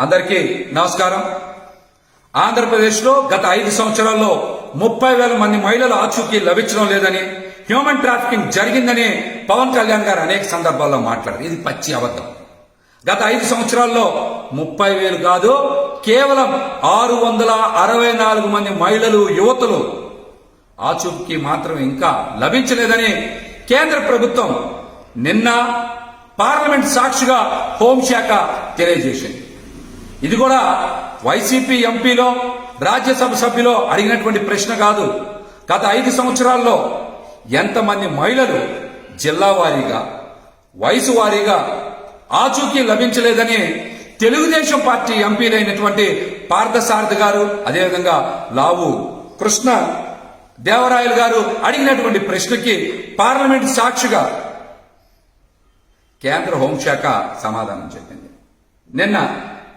అందరికీ నమస్కారం. ఆంధ్రప్రదేశ్లో గత ఐదు సంవత్సరాల్లో ముప్పై వేల మంది మహిళలు ఆచూకీ లభించడం లేదని హ్యూమన్ ట్రాఫికింగ్ జరిగిందని పవన్ కళ్యాణ్ గారు అనేక సందర్భాల్లో మాట్లాడారు. ఇది పచ్చి అబద్ధం. గత ఐదు సంవత్సరాల్లో ముప్పై వేలు కాదు కేవలం ఆరు వందల అరవై నాలుగు మంది మహిళలు యువతులు ఆచూకీ మాత్రం ఇంకా లభించలేదని కేంద్ర ప్రభుత్వం నిన్న పార్లమెంట్ సాక్షిగా హోంశాఖ తెలియజేసింది. ఇది కూడా వైసీపీ ఎంపీలో రాజ్యసభ సభ్యులో అడిగినటువంటి ప్రశ్న కాదు. గత ఐదు సంవత్సరాల్లో ఎంతమంది మహిళలు జిల్లా వారీగా వయసు వారీగా ఆచూకీ లభించలేదని తెలుగుదేశం పార్టీ ఎంపీలైనటువంటి పార్థసారథి గారు అదేవిధంగా లావు కృష్ణ దేవరాయలు గారు అడిగినటువంటి ప్రశ్నకి పార్లమెంట్ సాక్షిగా కేంద్ర హోంశాఖ సమాధానం చెప్పింది. నిన్న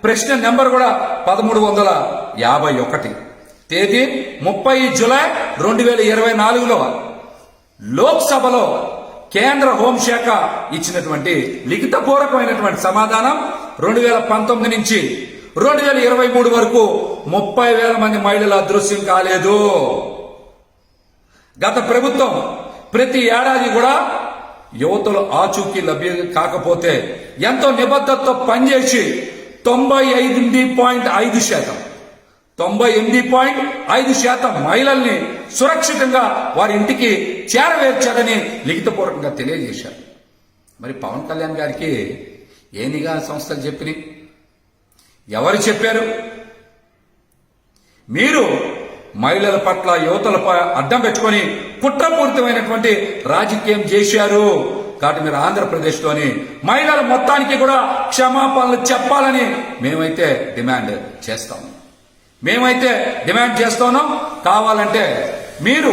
ప్రశ్న నెంబర్ కూడా పదమూడు వందల యాభై ఒకటి. తేదీ ముప్పై జులై రెండు వేల ఇరవై నాలుగులో లోక్సభలో కేంద్ర హోంశాఖ ఇచ్చినటువంటి లిఖితపూర్వకమైనటువంటి సమాధానం రెండు వేల పంతొమ్మిది నుంచి రెండు వేల ఇరవై మూడు వరకు ముప్పై వేల మంది మహిళల అదృశ్యం కాలేదు. గత ప్రభుత్వం ప్రతి ఏడాది కూడా యువతలు ఆచూకీ లభ్యం కాకపోతే ఎంతో నిబద్ధతతో పనిచేసి తొంభై ఐదు పాయింట్ ఐదు శాతం. తొంభై ఎనిమిది పాయింట్ ఐదు శాతం మహిళల్ని సురక్షితంగా వారి ఇంటికి చేరవేర్చారని లిఖితపూర్వకంగా తెలియజేశారు. మరి పవన్ కళ్యాణ్ గారికి ఏ నిఘా సంస్థలు చెప్పినాయి? ఎవరు చెప్పారు? మీరు మహిళల పట్ల యువతల ప- అడ్డం పెట్టుకొని కుట్రపూరితమైనటువంటి రాజకీయం చేశారు. కాబట్టి మీరు ఆంధ్రప్రదేశ్లోని మహిళల మొత్తానికి కూడా క్షమాపణలు చెప్పాలని మేమైతే డిమాండ్ చేస్తాం మేమైతే డిమాండ్ చేస్తున్నాం. కావాలంటే మీరు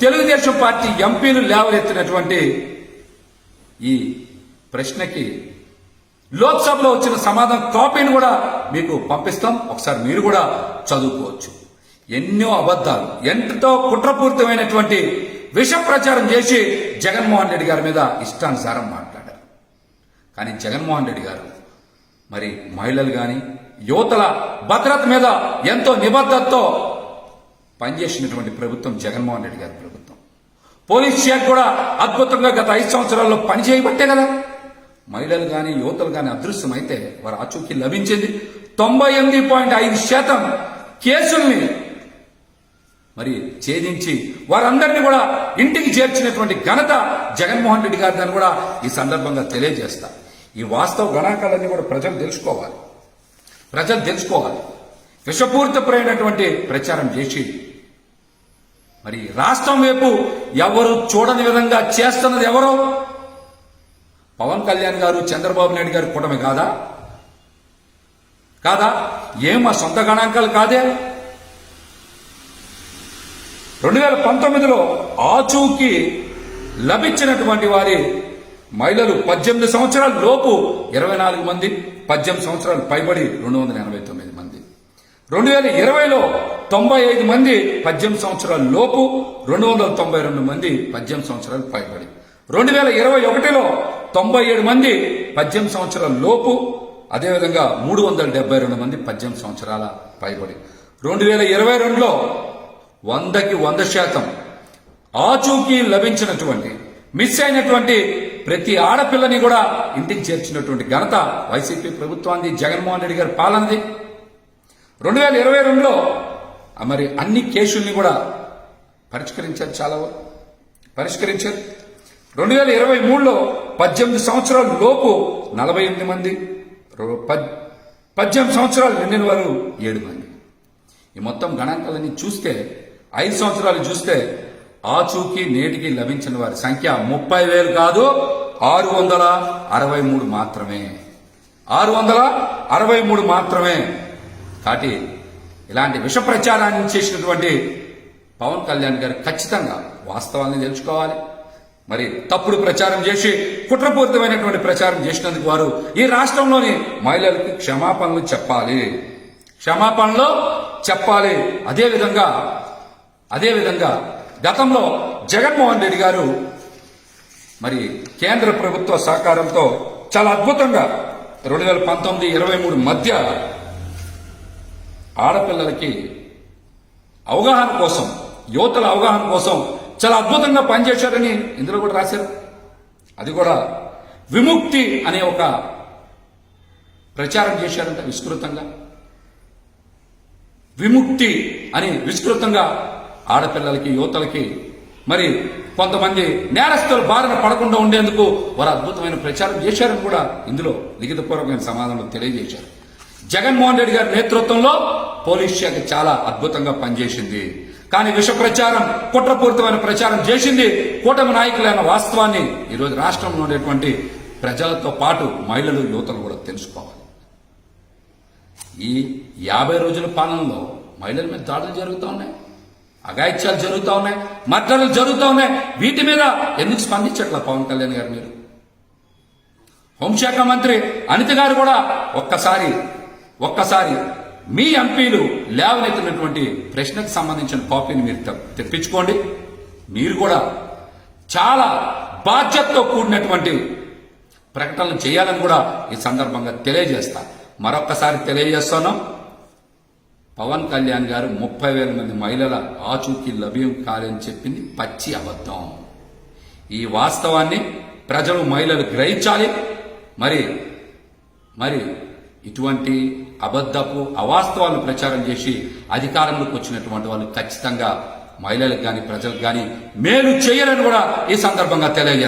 తెలుగుదేశం పార్టీ ఎంపీలు లేవలెత్తినటువంటి ఈ ప్రశ్నకి లోక్సభలో వచ్చిన సమాధానం కాపీని కూడా మీకు పంపిస్తాం. ఒకసారి మీరు కూడా చదువుకోవచ్చు. ఎన్నో అబద్ధాలు ఎంతో కుట్రపూరితమైనటువంటి విష ప్రచారం చేసి జగన్మోహన్ రెడ్డి గారి మీద ఇష్టానుసారం మాట్లాడారు. కానీ జగన్మోహన్ రెడ్డి గారు మరి మహిళలు కానీ యువతల భద్రత మీద ఎంతో నిబద్ధతతో పనిచేసినటువంటి ప్రభుత్వం జగన్మోహన్ రెడ్డి గారి ప్రభుత్వం. పోలీస్ శాఖ కూడా అద్భుతంగా గత ఐదు సంవత్సరాల్లో పని చేయబట్టే కదా. మహిళలు కానీ యువతలు కానీ అదృశ్యమైతే వారి ఆచూకీ లభించింది. తొంభై ఎనిమిది పాయింట్ ఐదు శాతం కేసుల్ని మరి ఛేదించి వారందరినీ కూడా ఇంటికి చేర్చినటువంటి ఘనత జగన్మోహన్ రెడ్డి గారిదని కూడా ఈ సందర్భంగా తెలియజేస్తా. ఈ వాస్తవ గణాంకాలన్నీ కూడా ప్రజలు తెలుసుకోవాలి. ప్రజలు తెలుసుకోవాలి. విషపూరితమైనటువంటి ప్రచారం చేసి మరి రాష్ట్రం వైపు ఎవరు చూడని విధంగా చేస్తున్నది ఎవరో? పవన్ కళ్యాణ్ గారు చంద్రబాబు నాయుడు గారు కూటమి కాదా? కాదా? ఏం మా సొంత గణాంకాలు కాదే? రెండు వేల పంతొమ్మిదిలో ఆచూకీ లభించినటువంటి వారి మహిళలు పద్దెనిమిది సంవత్సరాల లోపు ఇరవై నాలుగు మంది పద్దెనిమిది సంవత్సరాలు పైబడి రెండు వందల ఎనభై తొమ్మిది మంది. రెండు వేల ఇరవైలో తొంభై ఐదు మంది పద్దెనిమిది సంవత్సరాల లోపు రెండు వందల తొంభై రెండు మంది పద్దెనిమిది సంవత్సరాలు పైబడి. రెండు వేల ఇరవై ఒకటిలో తొంభై ఏడు మంది పద్దెనిమిది సంవత్సరాల లోపు అదేవిధంగా మూడు వందల డెబ్బై రెండు మంది పద్దెనిమిది సంవత్సరాల పైబడి. రెండు వేల ఇరవై రెండులో వందకి వంద శాతం ఆచూకీ లభించినటువంటి మిస్ అయినటువంటి ప్రతి ఆడపిల్లని కూడా ఇంటికి చేర్చినటువంటి ఘనత వైసీపీ ప్రభుత్వాన్ని జగన్మోహన్ రెడ్డి గారి పాలనది. రెండు వేల ఇరవై రెండులో మరి అన్ని కేసుల్ని కూడా పరిష్కరించారు చాలా పరిష్కరించారు. రెండు వేల ఇరవై మూడులో పద్దెనిమిది సంవత్సరాల లోపు నలభై ఎనిమిది మంది రో- పద్దెనిమిది సంవత్సరాలు నిండిన వారు ఏడు మంది. ఈ మొత్తం గణాంకాలన్నీ చూస్తే ఐదు సంవత్సరాలు చూస్తే ఆచూకీ నేటికి లభించిన వారి సంఖ్య ముప్పై వేలు కాదు ఆరు వందల అరవై మూడు మాత్రమే. ఆరు వందల అరవై మూడు మాత్రమే. కాబట్టి ఇలాంటి విష ప్రచారాన్ని చేసినటువంటి పవన్ కళ్యాణ్ గారు ఖచ్చితంగా వాస్తవాన్ని తెలుసుకోవాలి. మరి తప్పుడు ప్రచారం చేసి కుట్రపూరితమైనటువంటి ప్రచారం చేసినందుకు వారు ఈ రాష్ట్రంలోని మహిళలకు క్షమాపణలు చెప్పాలి. క్షమాపణలు చెప్పాలి. అదేవిధంగా అదేవిధంగా గతంలో జగన్మోహన్ రెడ్డి గారు మరి కేంద్ర ప్రభుత్వ సహకారంతో చాలా అద్భుతంగా రెండు వేల పంతొమ్మిది ఇరవై మూడు మధ్య ఆడపిల్లలకి అవగాహన కోసం యువతల అవగాహన కోసం చాలా అద్భుతంగా పనిచేశారని ఇందులో కూడా రాశారు. అది కూడా విముక్తి అనే ఒక ప్రచారం చేశారంట విస్తృతంగా. విముక్తి అని విస్తృతంగా ఆడపిల్లలకి యువతలకి మరి కొంతమంది నేరస్తులు బారిన పడకుండా ఉండేందుకు వారు అద్భుతమైన ప్రచారం చేశారని కూడా ఇందులో లిఖితపూర్వకమైన సమాధానం తెలియజేశారు. జగన్మోహన్ రెడ్డి గారి నేతృత్వంలో పోలీస్ శాఖ చాలా అద్భుతంగా పనిచేసింది. కానీ విష ప్రచారం కుట్రపూరితమైన ప్రచారం చేసింది కూటమి నాయకులైన వాస్తవాన్ని ఈరోజు రాష్ట్రంలో ఉండేటువంటి ప్రజలతో పాటు మహిళలు యువతలు కూడా తెలుసుకోవాలి. ఈ యాభై రోజుల పాలనలో మహిళల మీద దాడులు జరుగుతూ ఉన్నాయి. అఘాయిత్యాలు జరుగుతూ ఉన్నాయి మర్డర్లు జరుగుతూ ఉన్నాయి. వీటి మీద ఎందుకు స్పందించట్లా పవన్ కళ్యాణ్ గారు మీరు? హోంశాఖ మంత్రి అనిత గారు కూడా ఒక్కసారి ఒక్కసారి మీ ఎంపీలు లేవనెత్తినటువంటి ప్రశ్నకు సంబంధించిన కాపీని మీరు తెప్పించుకోండి. మీరు కూడా చాలా బాధ్యతతో కూడినటువంటి ప్రకటనలు చేయాలని కూడా ఈ సందర్భంగా తెలియజేస్తా. మరొక్కసారి తెలియజేస్తున్నాం. పవన్ కళ్యాణ్ గారు ముప్పై వేల మంది మహిళల ఆచూకీ లభ్యం కాదని చెప్పింది పచ్చి అబద్ధం. ఈ వాస్తవాన్ని ప్రజలు మహిళలు గ్రహించాలి. మరి మరి ఇటువంటి అబద్ధపు అవాస్తవాలను ప్రచారం చేసి అధికారంలోకి వచ్చినటువంటి వాళ్ళు ఖచ్చితంగా మహిళలకు కానీ ప్రజలకు కానీ మేలు చేయరని కూడా ఈ సందర్భంగా తెలియజేస్తారు